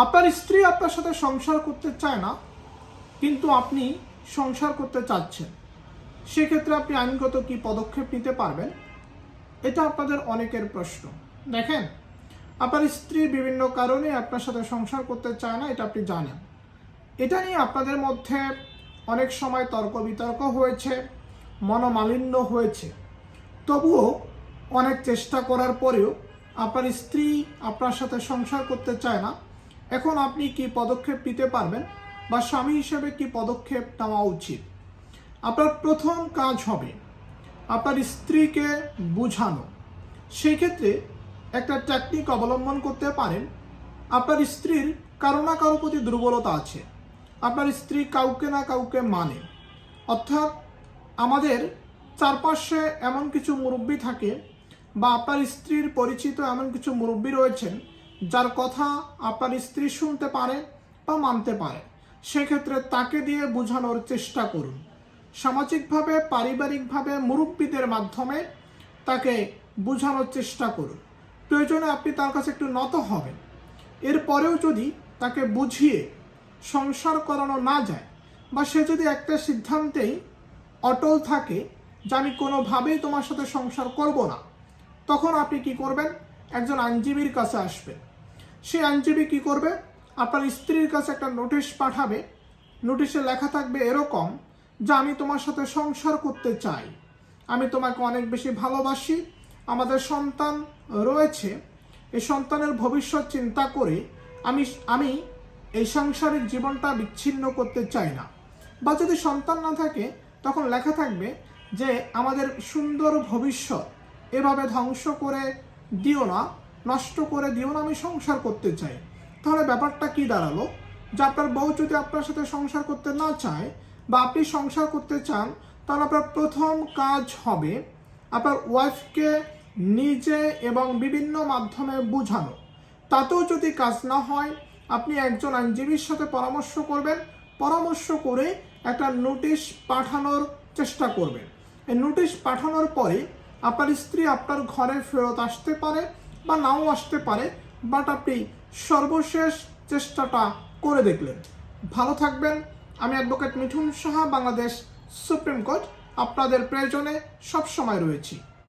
আপনার স্ত্রী আপনার সাথে সংসার করতে চায় না, কিন্তু আপনি সংসার করতে চাচ্ছেন। সেক্ষেত্রে আপনি আইনগত কি পদক্ষেপ নিতে পারবেন? এটা আপনাদের অনেকের প্রশ্ন। দেখেন, আপনার স্ত্রী বিভিন্ন কারণে আপনার সাথে সংসার করতে চায় না, এটা আপনি জানেন। এটা নিয়ে আপনাদের মধ্যে অনেক সময় তর্ক বিতর্ক হয়েছে, মনোমালিন্য হয়েছে। তবুও অনেক চেষ্টা করার পরেও আপনার স্ত্রী আপনার সাথে সংসার করতে চায় না এখন আপনি কি পদক্ষেপ নিতে পারবেন বা স্বামী হিসেবে কি পদক্ষেপ নেওয়া উচিত? আপনার প্রথম কাজ হবে আপনার স্ত্রীকে বুঝানো। সেই ক্ষেত্রে একটা টেকনিক অবলম্বন করতে পারেন। আপনার স্ত্রীর কারও না কারও প্রতি দুর্বলতা আছে। আপনার স্ত্রী কাউকে না কাউকে মানে। অর্থাৎ আমাদের চারপাশে এমন কিছু মুরব্বী থাকে বা আপনার স্ত্রীর পরিচিত এমন কিছু মুরব্বী রয়েছেন যার কথা আপনার স্ত্রী শুনতে পারে বা মানতে পারে, সেক্ষেত্রে তাকে দিয়ে বোঝানোর চেষ্টা করুন। সামাজিকভাবে, পারিবারিকভাবে মুরব্বীদের মাধ্যমে তাকে বোঝানোর চেষ্টা করুন। প্রয়োজনে আপনি তার কাছে একটু নত হবেন। এরপরেও যদি তাকে বুঝিয়ে সংসার করানো না যায় বা সে যদি একটা সিদ্ধান্তেই অটল থাকে যে আমি কোনোভাবেই তোমার সাথে সংসার করব না, তখন আপনি কি করবেন? একজন আইনজীবীর কাছে আসবেন। সেই আইনজীবী কি করবে? আপনার স্ত্রীর কাছে একটা নোটিশ পাঠাবে। নোটিশে লেখা থাকবে এরকম, যে আমি তোমার সাথে সংসার করতে চাই। আমি তোমাকে অনেক বেশি ভালোবাসি। আমাদের সন্তান রয়েছে। এই সন্তানের ভবিষ্যৎ চিন্তা করে আমি আমি এই সাংসারিক জীবনটা বিচ্ছিন্ন করতে চাই না। বা যদি সন্তান না থাকে, তখন লেখা থাকবে যে, আমাদের সুন্দর ভবিষ্যৎ এভাবে ধ্বংস করে দিও না। নষ্ট করে দিও না, আমি সংসার করতে চাই। তাহলে ব্যাপারটা কি দাঁড়াল? যে আপনার বউ যদি আপনার সাথে সংসার করতে না চায় বা আপনি সংসার করতে চান, তাহলে আপনার প্রথম কাজ হবে আপনার ওয়াইফকে নিজে এবং বিভিন্ন মাধ্যমে বোঝানো। তাতেও যদি কাজ না হয়, আপনি একজন আইনজীবীর সাথে পরামর্শ করবেন, পরামর্শ করে একটা নোটিশ পাঠানোর চেষ্টা করবেন। এই নোটিশ পাঠানোর পরে আপনার স্ত্রী আপনার ঘরে ফেরত আসতে পারে বা নাও আসতে পারে বাট আপনি সর্বশেষ চেষ্টাটা করে দেখলেন। ভালো থাকবেন। আমি advocate Mithun Saha, Bangladesh supreme court. আপনাদের প্রয়োজনে সবসময় রয়েছি।